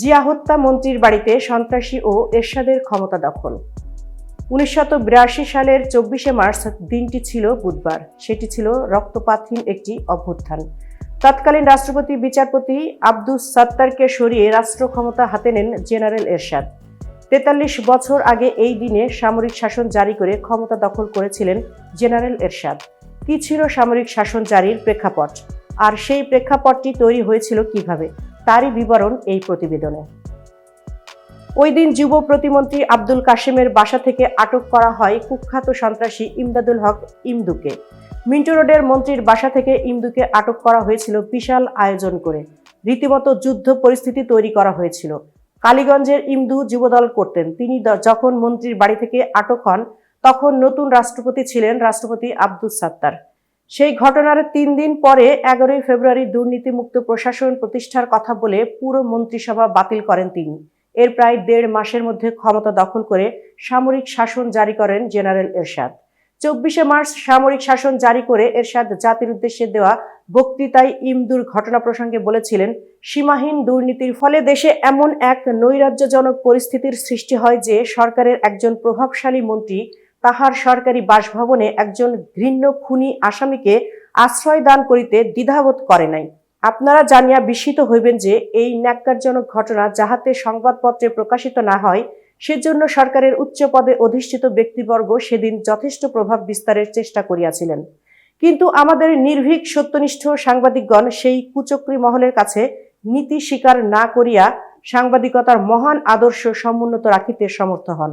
জিয়া হত্যা মন্ত্রীর বাড়িতে সন্ত্রাসী ও এরশাদের ক্ষমতা দখল। উনিশশত সালের চব্বিশে মার্চ দিনটি ছিল বুধবার। সেটি ছিল রক্তপাতহীন একটি অভ্যুত্থান। তৎকালীন রাষ্ট্রপতি, বিচারপতি আব্দুস সাত্তারকে সরিয়ে রাষ্ট্র ক্ষমতা হাতে নেন জেনারেল এরশাদ। তেতাল্লিশ বছর আগে এই দিনে সামরিক শাসন জারি করে ক্ষমতা দখল করেছিলেন জেনারেল এরশাদ। কি ছিল সামরিক শাসন জারির প্রেক্ষাপট? আর সেই প্রেক্ষাপটটি তৈরি হয়েছিল কীভাবে? তারই বিবরণ এই প্রতিবেদনে। ওই দিন যুব প্রতিমন্ত্রী আব্দুল কাশেমের বাসা থেকে আটক করা হয় কুখ্যাত সন্ত্রাসী ইমদাদুল হক ইমদুকে। মিন্টো রোডের মন্ত্রীর বাসা থেকে ইমদুকে আটক করা হয়েছিল বিশাল আয়োজন করে। রীতিমতো যুদ্ধ পরিস্থিতি তৈরি করা হয়েছিল। কালীগঞ্জের ইমদু যুবদল করতেন। তিনি যখন মন্ত্রীর বাড়ি থেকে আটক হন, তখন নতুন রাষ্ট্রপতি ছিলেন রাষ্ট্রপতি আব্দুল সাত্তার। সেই ঘটনার তিন দিন পরে এগারোই ফেব্রুয়ারি দুর্নীতিমুক্ত প্রশাসন প্রতিষ্ঠার কথা বলে পুরো মন্ত্রিসভা বাতিল করেন তিনি। এর প্রায় দেড় মাসের মধ্যে ক্ষমতা দখল করে সামরিক শাসন জারি করেন জেনারেল এরশাদ। চব্বিশে মার্চ সামরিক শাসন জারি করে এরশাদ জাতির উদ্দেশ্যে দেওয়া বক্তৃতায় ইমদুর ঘটনা প্রসঙ্গে বলেছিলেন, সীমাহীন দুর্নীতির ফলে দেশে এমন এক নৈরাজ্যজনক পরিস্থিতির সৃষ্টি হয় যে সরকারের একজন প্রভাবশালী মন্ত্রী তাহার সরকারি বাসভবনে একজন ঘৃণ্য খুনি আসামিকে আশ্রয় দান করিতে দ্বিধাবোধ করে নাই। আপনারা জানিয়া বিস্মিত হইবেন যে এই ন্যাক্কারজনক ঘটনা যাহাতে সংবাদপত্রে প্রকাশিত না হয়, সেজন্য সরকারের উচ্চ পদে অধিষ্ঠিত ব্যক্তিবর্গ সেদিন যথেষ্ট প্রভাব বিস্তারের চেষ্টা করিয়াছিলেন। কিন্তু আমাদের নির্ভীক সত্যনিষ্ঠ সাংবাদিকগণ সেই কুচক্রী মহলের কাছে নীতি স্বীকার না করিয়া সাংবাদিকতার মহান আদর্শ সমুন্নত রাখিতে সমর্থ হন।